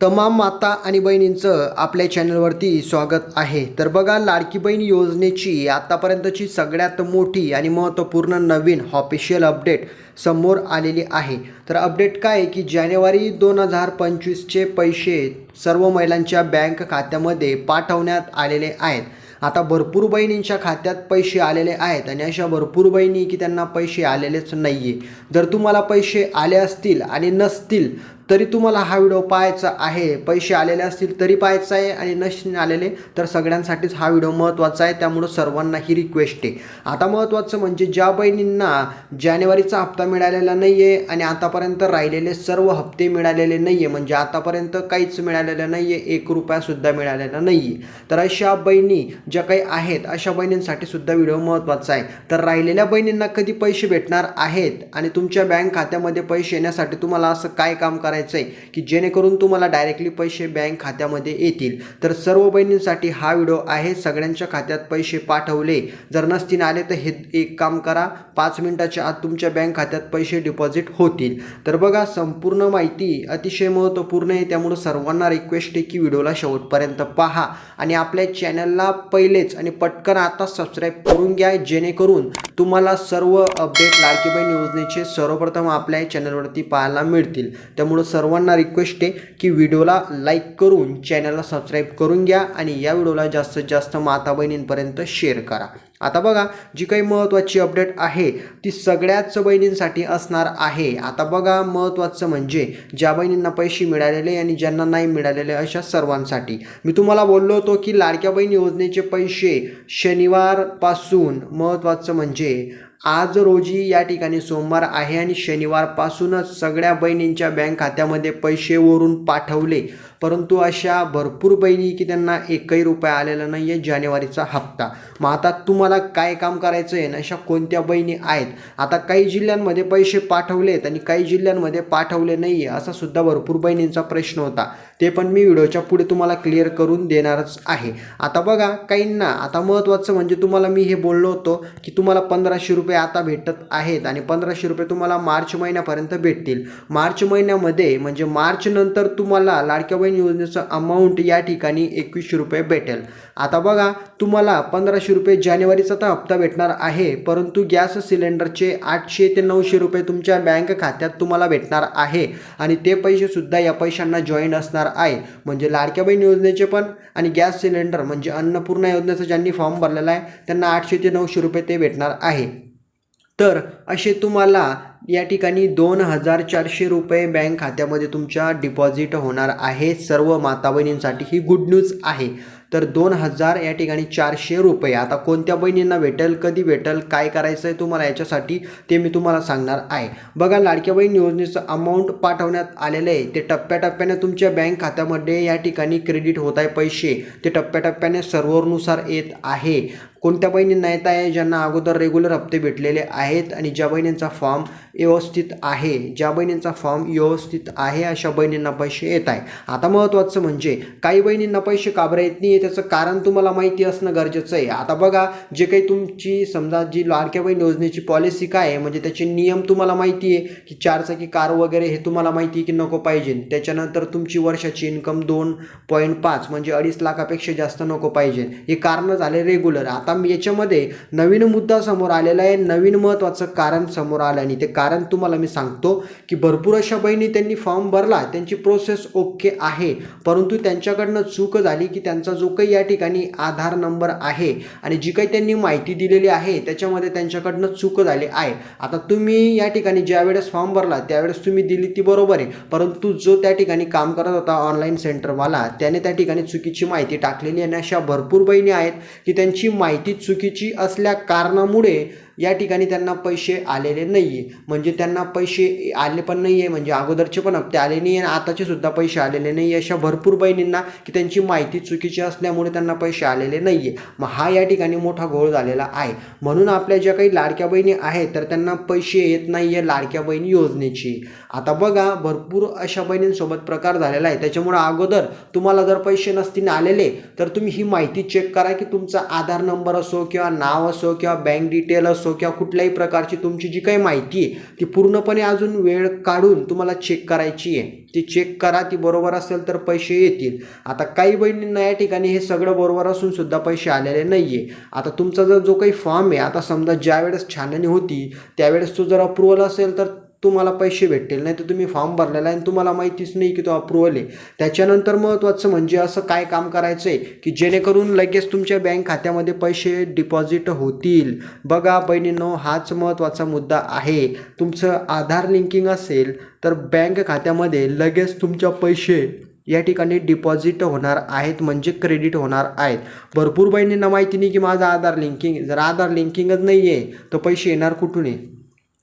तमाम माता आणि बहिणींचं आपल्या चॅनलवरती स्वागत आहे. तर बघा लाडकी बहीण योजनेची आतापर्यंतची सगळ्यात मोठी आणि महत्त्वपूर्ण नवीन ऑफिशियल अपडेट समोर आलेली आहे. तर अपडेट काय? आहे की जानेवारी दोन हजार पंचवीसचे पैसे सर्व महिलांच्या बँक खात्यामध्ये पाठवण्यात आलेले आहेत. आता भरपूर बहिणींच्या खात्यात पैसे आलेले आहेत आणि अशा भरपूर बहिणी की त्यांना पैसे आलेलेच नाही आहे जर तुम्हाला पैसे आले असतील आणि नसतील तरी तुम्हाला हा व्हिडिओ पाहायचा आहे पैसे आलेले असतील तरी पाहायचा आहे आणि नसणे आलेले तर सगळ्यांसाठीच हा व्हिडिओ महत्त्वाचा आहे त्यामुळं सर्वांना ही रिक्वेस्ट आहे. आता महत्त्वाचं म्हणजे ज्या बहिणींना जानेवारीचा हप्ता मिळालेला नाही आहे आणि आतापर्यंत राहिलेले सर्व हप्ते मिळालेले नाही आहे म्हणजे आतापर्यंत काहीच मिळालेलं नाही आहे एक रुपयासुद्धा मिळालेला नाही आहे तर अशा बहिणी ज्या काही आहेत अशा बहिणींसाठी सुद्धा व्हिडिओ महत्त्वाचा आहे. तर राहिलेल्या बहिणींना कधी पैसे भेटणार आहेत आणि तुमच्या बँक खात्यामध्ये पैसे येण्यासाठी तुम्हाला असं काय काम करायचं? आहे की जेणेकरून तुम्हाला डायरेक्टली पैसे बँक खात्यामध्ये येतील. तर सर्व बहिणींसाठी हा व्हिडिओ आहे. सगळ्यांच्या खात्यात पैसे पाठवले. जर नसतील आले तर हे एक काम करा. पाच मिनिटाच्या आत तुमच्या बँक खात्यात पैसे डिपॉझिट होतील. तर बघा संपूर्ण माहिती अतिशय महत्त्वपूर्ण आहे. त्यामुळं सर्वांना रिक्वेस्ट आहे की व्हिडिओला शेवटपर्यंत पहा. आणि आपल्या चॅनलला पहिलेच आणि पटकन आता सबस्क्राईब करून घ्या. जेणेकरून तुम्हाला सर्व अपडेट लाडकी बहीण योजनेचे सर्वप्रथम आपल्या चॅनलवरती पाहायला मिळतील. त्यामुळं सर्वांना रिक्वेस्ट आहे की व्हिडिओला लाईक करून चॅनलला सबस्क्राईब करून घ्या आणि या व्हिडिओला जास्तीत जास्त माता बहिणींपर्यंत शेअर करा. आता बघा जी काही महत्त्वाची अपडेट आहे ती सगळ्याच बहिणींसाठी असणार आहे. आता बघा महत्त्वाचं म्हणजे ज्या बहिणींना पैसे मिळालेले आणि ज्यांना नाही मिळालेले अशा सर्वांसाठी. मी तुम्हाला बोललो होतो की लाडक्या बहीण योजनेचे पैसे शनिवारपासून महत्त्वाचं म्हणजे आज रोजी या ठिकाणी सोमवार आहे आणि शनिवारपासूनच सगळ्या बहिणींच्या बँक खात्यामध्ये पैसे वरून पाठवले. परंतु अशा भरपूर बहिणी की त्यांना एकही रुपया आलेला नाही आहे जानेवारीचा हप्ता. मग आता तुम्हाला काय काम करायचं आहे आणि अशा कोणत्या बहिणी आहेत? आता काही जिल्ह्यांमध्ये पैसे पाठवलेत आणि काही जिल्ह्यांमध्ये पाठवले नाही आहे असा सुद्धा भरपूर बहिणींचा प्रश्न होता. ते पण मी व्हिडिओच्या पुढे तुम्हाला क्लिअर करून देणारच आहे. आता बघा काहींना आता महत्त्वाचं म्हणजे तुम्हाला मी हे बोललो होतो की तुम्हाला पंधराशे रुपये आता भेटत आहेत आणि पंधराशे रुपये तुम्हाला मार्च महिन्यापर्यंत भेटतील. मार्च महिन्यामध्ये म्हणजे मार्चनंतर तुम्हाला लाडक्या बहीण योजनेचं अमाऊंट या ठिकाणी एकवीसशे रुपये भेटेल. आता बघा तुम्हाला पंधराशे रुपये जानेवारीचा तर हप्ता भेटणार आहे परंतु गॅस सिलेंडरचे आठशे ते नऊशे रुपये तुमच्या बँक खात्यात तुम्हाला भेटणार आहे आणि ते पैसेसुद्धा या पैशांना जॉईन असणार आहे. म्हणजे लाडक्या बहीण योजनेचे पण आणि गॅस सिलेंडर म्हणजे अन्नपूर्णा योजनेचा ज्यांनी फॉर्म भरलेला आहे त्यांना आठशे ते नऊशे रुपये ते भेटणार आहे. तर असे तुम्हाला या ठिकाणी दोन हजार चारशे रुपये बँक खात्यामध्ये तुमच्या डिपॉझिट होणार आहे. सर्व माता बहिणींसाठी ही गुड न्यूज आहे. तर दोन हजार या ठिकाणी चारशे रुपये. आता कोणत्या बहिणींना भेटेल कधी भेटेल काय करायचं आहे तुम्हाला याच्यासाठी ते मी तुम्हाला सांगणार आहे. बघा लाडक्या बहीण योजनेचं अमाऊंट पाठवण्यात आलेलं आहे. ते टप्प्याटप्प्याने तुमच्या बँक खात्यामध्ये या ठिकाणी क्रेडिट होत आहे पैसे. ते टप्प्याटप्प्याने सर्व्हरनुसार येत आहे. कोणत्या बहिणींना येत आहे ज्यांना अगोदर रेग्युलर हप्ते भेटलेले आहेत आणि ज्या बहिणींचा फॉर्म व्यवस्थित आहे ज्या बहिणींचा फॉर्म व्यवस्थित आहे अशा बहिणींना पैसे येत आहे आता महत्त्वाचं म्हणजे काही बहिणींना पैसे काबरा येत नाही त्याचं कारण तुम्हाला माहिती असणं गरजेचं आहे. आता बघा जे काही तुमची समजा जी लाडक्या बहीण योजनेची पॉलिसी काय आहे? म्हणजे त्याचे नियम तुम्हाला माहिती आहे की चारचाकी कार वगैरे हे तुम्हाला माहिती आहे की नको पाहिजे. त्याच्यानंतर तुमची वर्षाची इन्कम दोन पॉईंट पाच म्हणजे अडीच लाखापेक्षा जास्त नको पाहिजे. हे कारणं झाले रेग्युलर आता याच्यामध्ये नवीन मुद्दा समोर आलेला आहे नवीन महत्त्वाचं कारण समोर आलं आणि ते कारण तुम्हाला मी सांगतो की भरपूर अशा बहिणी त्यांनी फॉर्म भरला त्यांची प्रोसेस ओके आहे. परंतु त्यांच्याकडनं चूक झाली की त्यांचा जो काही या ठिकाणी आधार नंबर आहे आणि जी काही त्यांनी माहिती दिलेली आहे त्याच्यामध्ये त्यांच्याकडनं चूक झाली आहे. आता तुम्ही या ठिकाणी ज्यावेळेस फॉर्म भरला त्यावेळेस तुम्ही दिली ती बरोबर आहे. परंतु जो त्या ठिकाणी काम करत होता ऑनलाईन सेंटरवाला त्याने त्या ठिकाणी चुकीची माहिती टाकलेली आणि अशा भरपूर बहिणी आहेत की त्यांची माहिती चुकीची असल्या कारणामुळे या ठिकाणी त्यांना पैसे आलेले नाही आहे म्हणजे त्यांना पैसे आले पण नाही आहे म्हणजे अगोदरचे पण हप्ते आले नाही आणि आताचे सुद्धा पैसे आलेले नाही आहे अशा भरपूर बहिणींना की त्यांची माहिती चुकीची असल्यामुळे त्यांना पैसे आलेले नाही आहे मग हा या ठिकाणी मोठा घोळ झालेला आहे. म्हणून आपल्या ज्या काही लाडक्या बहिणी आहेत तर त्यांना पैसे येत नाही आहे लाडक्या बहिणी योजनेची. आता बघा भरपूर अशा बहिणींसोबत प्रकार झालेला आहे. त्याच्यामुळं अगोदर तुम्हाला जर पैसे नसतील आलेले तर तुम्ही ही माहिती चेक करा की तुमचा आधार नंबर असो किंवा नाव असो किंवा बँक डिटेल असो असो किंवा कुठल्याही प्रकारची तुमची जी काही माहिती आहे ती पूर्णपणे अजून वेळ काढून तुम्हाला चेक करायची आहे. ती चेक करा ती बरोबर असेल तर पैसे येतील. आता काही बहिणींना या ठिकाणी हे सगळं बरोबर असून सुद्धा पैसे आलेले नाही आहे आता तुमचा जर जो काही फॉर्म आहे आता समजा ज्या वेळेस छाननी होती त्यावेळेस तो जर अप्रुव्हल असेल तर तुम्हाला पैसे भेटतील नाही तर तुम्ही फॉर्म भरलेला आहे आणि तुम्हाला माहितीच नाही की तो अप्रुव्हल आहे. त्याच्यानंतर महत्त्वाचं म्हणजे असं काय काम करायचं आहे की जेणेकरून लगेच तुमच्या बँक खात्यामध्ये पैसे डिपॉझिट होतील. बघा बहिणींनो हाच महत्त्वाचा मुद्दा आहे. तुमचं आधार लिंकिंग असेल तर बँक खात्यामध्ये लगेच तुमच्या पैसे या ठिकाणी डिपॉझिट होणार आहेत म्हणजे क्रेडिट होणार आहेत. भरपूर बहिणींना माहिती नाही की माझं आधार लिंकिंग जर आधार लिंकिंगच नाही आहे तर पैसे येणार कुठून आहे?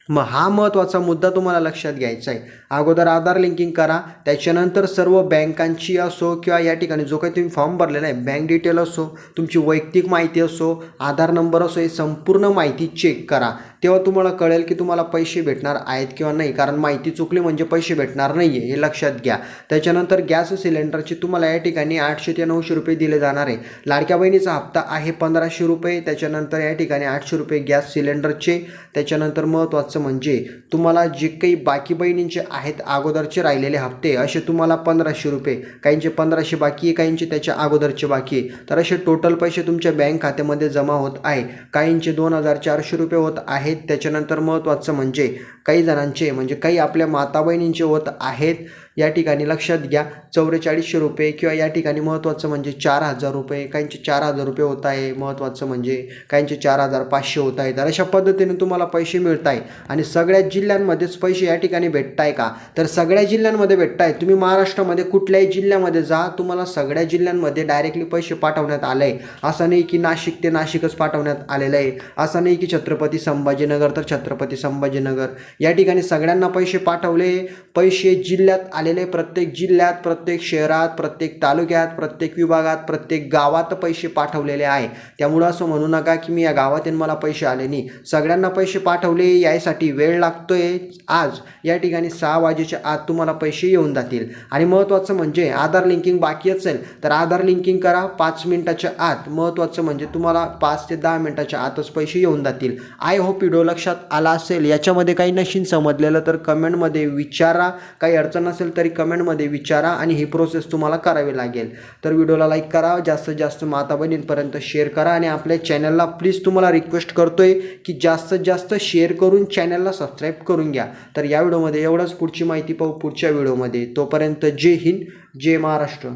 मग हा महत्त्वाचा मुद्दा तुम्हाला लक्षात घ्यायचा आहे. अगोदर आधार लिंकिंग करा त्याच्यानंतर सर्व बँकांची असो किंवा या ठिकाणी जो काही तुम्ही फॉर्म भरलेला आहे बँक डिटेल असो तुमची वैयक्तिक माहिती असो आधार नंबर असो हे संपूर्ण माहिती चेक करा. तेव्हा तुम्हाला कळेल की तुम्हाला पैसे भेटणार आहेत किंवा नाही कारण माहिती चुकली म्हणजे पैसे भेटणार नाही आहे हे लक्षात घ्या. त्याच्यानंतर गॅस सिलेंडरची तुम्हाला या ठिकाणी आठशे ते नऊशे रुपये दिले जाणार आहे. लाडक्या बहिणीचा हप्ता आहे पंधराशे रुपये त्याच्यानंतर या ठिकाणी आठशे रुपये गॅस सिलेंडरचे त्याच्यानंतर महत्त्वाचं म्हणजे तुम्हाला जे काही बाकी बहिणींचे आहेत अगोदरचे राहिलेले हप्ते असे तुम्हाला पंधराशे रुपये. काहींचे पंधराशे बाकी आहे काहींचे त्याच्या अगोदरचे बाकी आहे. तर असे टोटल पैसे तुमच्या बँक खात्यामध्ये जमा होत आहे. काहींचे दोन हजार चारशे रुपये होत आहेत. त्याच्यानंतर महत्त्वाचं म्हणजे काही जणांचे म्हणजे काही आपल्या माता बहिणींचे होत आहेत. या ठिकाणी लक्षात घ्या. चौवेचाळीसशे रुपये किंवा या ठिकाणी महत्त्वाचं म्हणजे चार हजार रुपये काहींचे चार हजार रुपये होत आहे. महत्त्वाचं म्हणजे काहींचे चार हजार पाचशे होत आहे. तर अशा पद्धतीने तुम्हाला पैसे मिळत आहे. आणि सगळ्या जिल्ह्यांमध्येच पैसे या ठिकाणी भेटत आहे का? तर सगळ्या जिल्ह्यांमध्ये भेटत आहे तुम्ही महाराष्ट्रामध्ये कुठल्याही जिल्ह्यामध्ये जा तुम्हाला सगळ्या जिल्ह्यांमध्ये डायरेक्टली पैसे पाठवण्यात आले आहे. असं नाही की नाशिक ते नाशिकच पाठवण्यात आलेलं आहे. असं नाही की छत्रपती संभाजीनगर तर छत्रपती संभाजीनगर. या ठिकाणी सगळ्यांना पैसे पाठवले. पैसे जिल्ह्यात आलेले प्रत्येक जिल्ह्यात प्रत्येक शहरात प्रत्येक तालुक्यात प्रत्येक विभागात प्रत्येक गावात पैसे पाठवलेले आहे. त्यामुळं असं म्हणू नका की मी या गावात येऊन मला पैसे आले नाही. सगळ्यांना पैसे पाठवले यासाठी वेळ लागतोय. आज या ठिकाणी सहा वाजेच्या आत तुम्हाला पैसे येऊन जातील. आणि महत्त्वाचं म्हणजे आधार लिंकिंग बाकी असेल तर आधार लिंकिंग करा. पाच मिनिटाच्या आत महत्त्वाचं म्हणजे तुम्हाला पाच ते दहा मिनिटाच्या आतच पैसे येऊन जातील. आय होप व्हिडिओ लक्षात आला असेल. याच्यामध्ये काही नशीन समजलेलं तर कमेंटमध्ये विचारा. काही अडचण असेल असेल तरी कमेंटमध्ये विचारा आणि ही प्रोसेस तुम्हाला करावी लागेल. तर व्हिडिओला लाईक करा जास्तीत जास्त माता बहिणींपर्यंत शेअर करा आणि आपल्या चॅनलला प्लीज तुम्हाला रिक्वेस्ट करतोय की जास्तीत जास्त शेअर करून चॅनलला सबस्क्राईब करून घ्या. तर या व्हिडिओमध्ये एवढंच. पुढची माहिती पाहू पुढच्या व्हिडिओमध्ये. तोपर्यंत जय हिंद जय महाराष्ट्र.